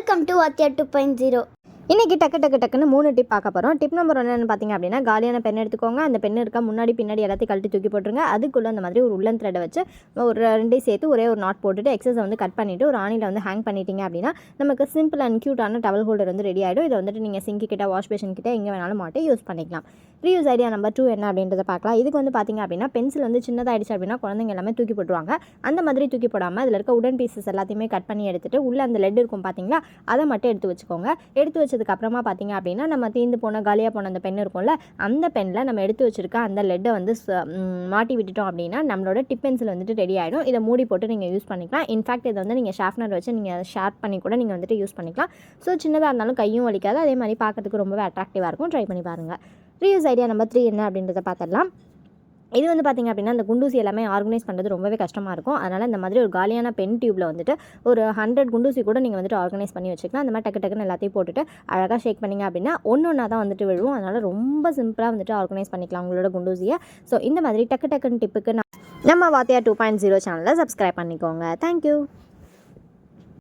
Welcome to Vathiya two point zero இன்றைக்கி டக்கு டக்கு டக்குன்னு மூணு டிப் பார்க்க போகிறோம் டிப் நம்பர் என்னென்னு என்னன்னு பார்த்தீங்க அப்படின்னா காலியான பென் எடுத்துக்கோங்க. அந்த பென் இருக்க முன்னாடி பின்னாடி எல்லாத்தையும் கழட்டி தூக்கி போட்டுருங்க. அதுக்குள்ளே அந்த மாதிரி ஒரு உள்ளன் த்ரெட்டை வச்சு ஒரு ரெண்டையும் சேர்த்து ஒரே ஒரு நாட் போட்டுட்டு எக்ஸஸை வந்து கட் பண்ணிவிட்டு ஒரு ஆணியில் வந்து ஹேங் பண்ணிட்டீங்க அப்படின்னா நமக்கு சிம்பிள் அண்ட் க்யூட்டான டவல் ஹோல்டர் வந்து ரெடி ஆகிடும் இதை வந்துட்டு நீங்கள் சிங்கி கிட்ட வாஷ் பேஷன் கிட்ட எங்கே வேணாலும் மாட்டி யூஸ் பண்ணிக்கலாம். ரீயூஸ் ஐடியா நம்பர் டூ என்ன அப்படின்றத பார்க்கலாம். இதுக்கு வந்து பார்த்தீங்க அப்படின்னா பென்சில் வந்து சின்னதாகிடுச்சு அப்படின்னா குழந்தைங்க எல்லாமே தூக்கி போட்டுருவாங்க. அந்த மாதிரி தூக்கி போடாமல் அதில் இருக்க உடன் பீசஸ் எல்லாத்தையுமே கட் பண்ணி எடுத்துகிட்டு உள்ளே அந்த லெட் இருக்கும் பார்த்தீங்களா அதை மட்டும் எடுத்து வச்சுக்கோங்க. எடுத்து வச்சது அப்புறமா பார்த்தீங்க அப்படின்னா நம்ம தீந்து போன காலியாக போன அந்த பென் இருக்கும்ல அந்த பெண்ணில் நம்ம எடுத்து வச்சிருக்க அந்த லெட்டை வந்து ச- மாட்டி விட்டுட்டோம் அப்படின்னா நம்மளோட டிப் பென்சில் வந்துட்டு ரெடி ஆகிடும் இதை மூடி போட்டு நீங்கள் யூஸ் பண்ணிக்கலாம். இன்ஃபேக்ட் இதை வந்து நீங்கள் ஷார்ப்னர் வச்சு நீங்கள் ஷார்ப் பண்ணி கூட நீங்கள் வந்துட்டு யூஸ் பண்ணிக்கலாம். ஸோ சின்னதாக இருந்தாலும் கையும் வலிக்காது. அதே மாதிரி பார்க்கறதுக்கு ரொம்பவே அட்ராக்டிவாக இருக்கும். ட்ரை பண்ணி பாருங்கள் ரீயூஸ் ஐடியா நம்பர் த்ரீ என்ன அப்படின்றத பார்த்துடலாம். இது வந்து பார்த்திங்க அப்படின்னா அந்த குண்டூசி எல்லாமே ஆர்கனைஸ் பண்ணுறது ரொம்பவே கஷ்டமாக இருக்கும். அதனால் இந்த மாதிரி ஒரு காலியான பென் டியூப்பில் வந்துட்டு ஒரு ஹண்ட்ரட் குண்டூசி கூட நீங்கள் வந்துட்டு ஆர்கனைஸ் பண்ணி வச்சுக்கலாம். அந்த மாதிரி டக்கு டக்குன்னு எல்லாத்தையும் போட்டுட்டு அழகாக ஷேக் பண்ணிங்க அப்படின்னா ஒன்று ஒன்றா தான் வந்துட்டு விழுவும். அதனால் ரொம்ப சிம்பிளாக வந்துட்டு ஆர்கனைஸ் பண்ணிக்கலாம் உங்களோட குண்டூசியை. ஸோ இந்த மாதிரி டக்கு டக்குன்னு டிப்புக்கு நம்ம வாத்தியா டூ பாயிண்ட் ஜீரோ சேனலை சப்ஸ்கிரைப் பண்ணிக்கோங்க. Thank you